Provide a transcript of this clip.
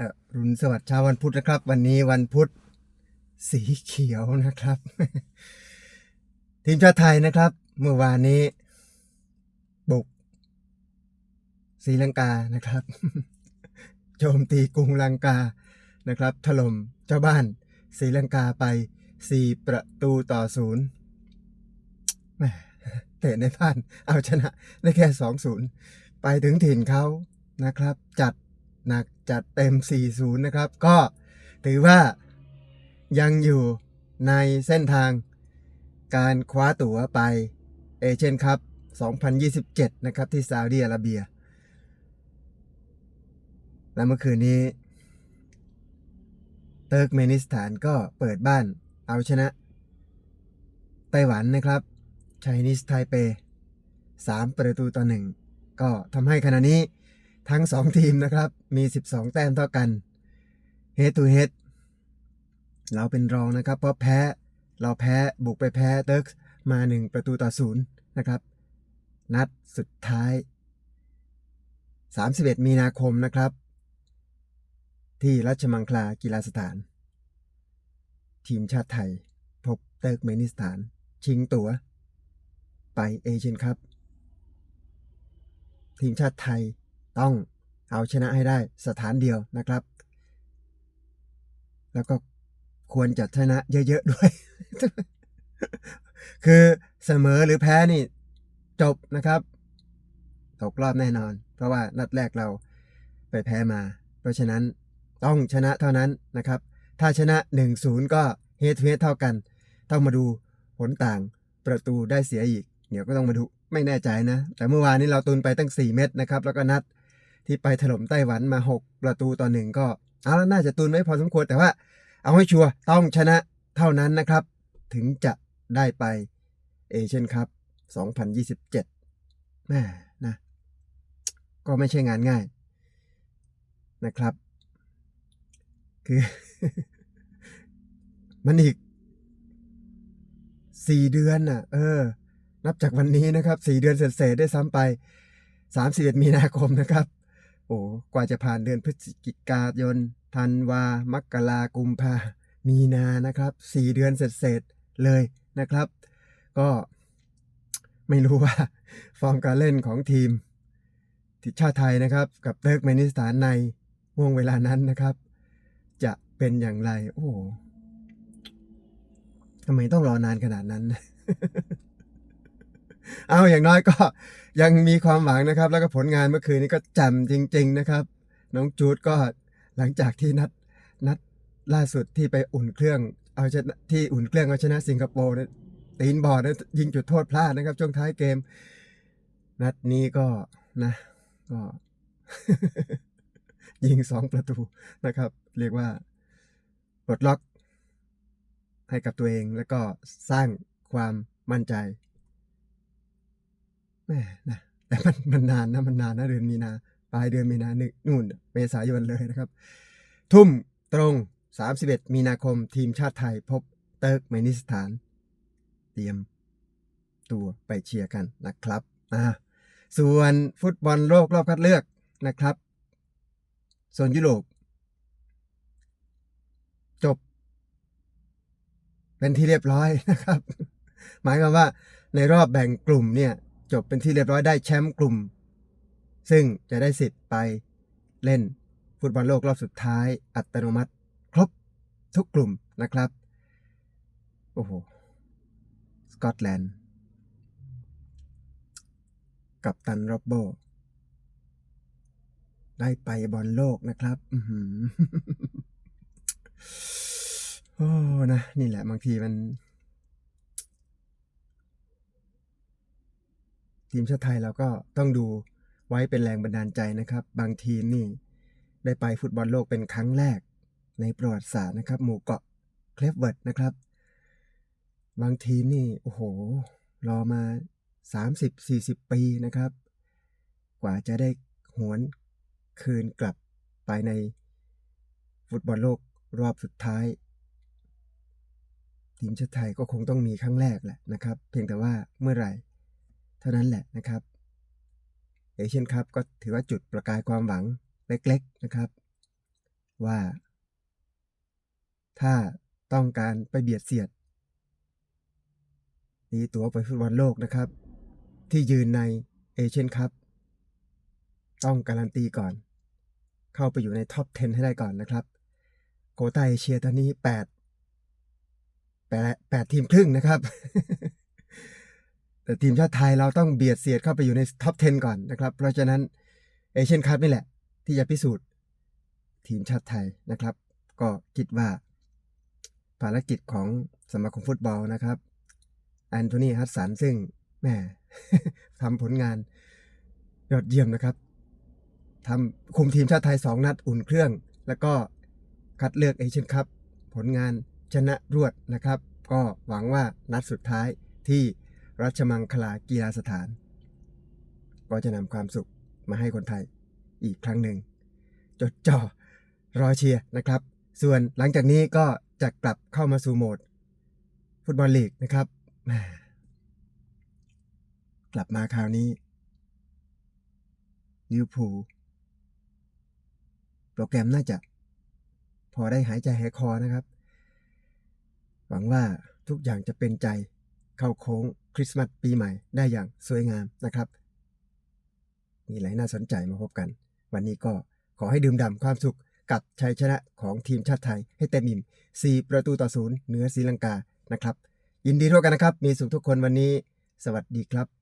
รุณสวัสดิ์เช้าวันพุธนะครับ วันนี้วันพุธสีเขียวนะครับ ทีมชาติไทยนะครับ เมื่อวานนี้ บุกศรีลังกานะครับโจมตีกรุงลังกานะครับ ถล่มเจ้าบ้านศรีลังกาไป 4 ประตูต่อศูนย์แหมเตะในบ้านเอาชนะได้แค่ 2-0 ไปถึงถิ่นเขานะครับ จัด หนักจัดเต็ม 4-0 นะครับ ก็ถือว่ายังอยู่ในเส้นทางการคว้าตั๋วไปเอเชียนคัพ2027 นะครับ ที่ซาอุดีอาระเบีย และเมื่อคืนนี้ เติร์กเมนิสถานก็เปิดบ้านเอาชนะ ไต้หวันนะครับไชนีสไทเป 3 ประตูต่อ1ก็ทำให้ขณะนี้ ทั้ง 2 ทีมนะครับ มี 12 แต้มเท่ากัน Head to Head เราเป็นรองนะครับ เพราะแพ้เราแพ้บุกไปแพ้เติร์กมา 1 ประตูต่อ0นะครับ นัดสุดท้าย 31 มีนาคมนะครับ ที่รัชมังคลากีฬาสถาน ทีมชาติไทย พบเติร์กเมนิสถาน ชิงตั๋ว ไปเอเชียนคัพทีมชาติไทย ต้องเอาชนะให้ได้สถานเดียวนะครับ แล้วก็ควรจะชนะเยอะ ๆ ด้วย คือเสมอหรือแพ้นี่จบนะครับตกรอบแน่นอน เพราะว่านัดแรกเราไปแพ้มา เพราะฉะนั้นต้องชนะเท่านั้นนะครับ ถ้าชนะ 1-0 ก็เฮดเฮดเท่ากัน ต้องมาดูผลต่างประตูได้เสียอีก เดี๋ยวก็ต้องมาดูไม่แน่ใจนะ แต่เมื่อวานนี้เราตุนไปตั้ง 4 เม็ดนะครับ แล้วก็นัด ที่ไปถล่มไต้หวันมา 6 ประตูต่อหนึ่งก็เอาแล้วน่าจะตุนไว้พอสมควรแต่ว่า เอาให้ชัวร์ต้องชนะเท่านั้นนะครับ ถึงจะได้ไปเอเชียนคัพ2027แม่นะ ก็ไม่ใช่งานง่ายนะครับ คือ มันอีกสี่เดือนน่ะ เออ นับจากวันนี้นะครับสี่เดือนเสร็จๆได้ซ้ำไปสามสิบเอ็ดมีนาคมนะครับ โอ้กว่าจะผ่านเดือนพฤศจิกายนธันวามกรากุมภามีนานะครับสี่เดือนเสร็จๆเลยนะครับ ก็ไม่รู้ว่า ฟอร์มการเล่นของทีมทีมชาติไทยนะครับ กับเติร์กเมนิสถานในห่วงเวลานั้นนะครับ จะเป็นอย่างไร โอ้โหทำไมต้องรอนานขนาดนั้น เอาอย่างน้อยก็ยังมีความหวังนะครับ แล้วก็ผลงานเมื่อคืนนี้ก็จำจริง ๆนะครับ น้องจูดก็หลังจากที่นัดนัดล่าสุดที่ไปอุ่นเครื่อง เอาชนะที่อุ่นเครื่องเอาชนะสิงคโปร์เนี่ยตีนบอร์ดแล้วยิงจุดโทษพลาดนะครับช่วงท้ายเกม นัดนี้ก็นะก็ยิงสองประตูนะครับ เรียกว่าปลดล็อกให้กับตัวเองแล้วก็สร้างความมั่นใจ แหม่นะแต่มันมันนานนะมันนานนะเดือนมีนาปลายเดือนมีนาหนึ่งนู่นเมษายนเลยนะครับ ทุ่มตรง 31 มีนาคมทีมชาติไทยพบเติร์กเมนิสถาน เตรียมตัวไปเชียร์กันนะครับอ่าส่วนฟุตบอลโลกรอบคัดเลือกนะครับส่วนยุโรปจบ เป็นที่เรียบร้อยนะครับ หมายความว่าในรอบแบ่งกลุ่มเนี่ย จบเป็นที่เรียบร้อยได้แชมป์กลุ่ม ซึ่งจะได้สิทธิ์ไปเล่นฟุตบอลโลกรอบสุดท้าย อัตโนมัติ ครบทุกกลุ่มนะครับ โอ้โห สกอตแลนด์ กับตันโรบโบ ได้ไปบอลโลกนะครับ อืโอ้นะ นี่แหละบางทีมัน ทีมชาติไทยเราก็ต้องดูไว้เป็นแรงบันดาลใจนะครับ บางทีมนี่ได้ไปฟุตบอลโลกเป็นครั้งแรกในประวัติศาสตร์นะครับ หมู่เกาะเคลฟเวิร์ดนะครับ บางทีมนี่โอ้โห รอมา 30-40 ปีนะครับ กว่าจะได้หวนคืนกลับไปในฟุตบอลโลกรอบสุดท้าย ทีมชาติไทยก็คงต้องมีครั้งแรกแหละนะครับ เพียงแต่ว่าเมื่อไหร่ เท่านั้นแหละนะครับเอเชียนคัพก็ถือว่าจุดประกายความหวังเล็กๆนะครับ ว่า ถ้าต้องการไปเบียดเสียดตีตัวไปฟุตบอลโลกนะครับ ที่ยืนในเอเชียนคัพต้องการันตีก่อน เข้าไปอยู่ในท็อป 10 ให้ได้ก่อนนะครับ โคต้าเอเชียตอนนี้ 8 8 8 ทีมครึ่งนะครับ แต่ทีมชาติไทยเราต้องเบียดเสียดเข้าไปอยู่ในท็อป 10 ก่อนนะครับ เพราะฉะนั้นเอเชียนคัพนี่แหละ ที่จะพิสูจน์ทีมชาติไทยนะครับ ก็คิดว่าภารกิจของสมาคมฟุตบอลนะครับแอนโทนีฮัตสันซึ่งแหมทำผลงานยอดเยี่ยมนะครับทำคุมทีมชาติไทย 2 นัดอุ่นเครื่อง แล้วก็คัดเลือกเอเชียนคัพผลงานชนะรวดนะครับ ก็หวังว่านัดสุดท้ายที่ รัชมังคลากีฬาสถาน ก็จะนำความสุขมาให้คนไทยอีกครั้งหนึ่ง จดจ่อรอเชียร์นะครับ ส่วนหลังจากนี้ก็จะกลับเข้ามาสู่โหมด ฟุตบอลลีกนะครับ กลับมาคราวนี้ลิวพูโปรแกรมน่าจะ พอได้หายใจหายคอนะครับ หวังว่าทุกอย่างจะเป็นใจ เข้าโค้งคริสต์มาสปีใหม่ได้อย่างสวยงามนะครับ มีอะไรน่าสนใจมาพบกัน วันนี้ก็ขอให้ดื่มด่ำความสุขกับชัยชนะของทีมชาติไทยให้เต็มอิ่ม 4 ประตูต่อศูนย์เหนือศรีลังกานะครับยินดีทั่วกันนะครับ มีสุขทุกคนวันนี้ สวัสดีครับ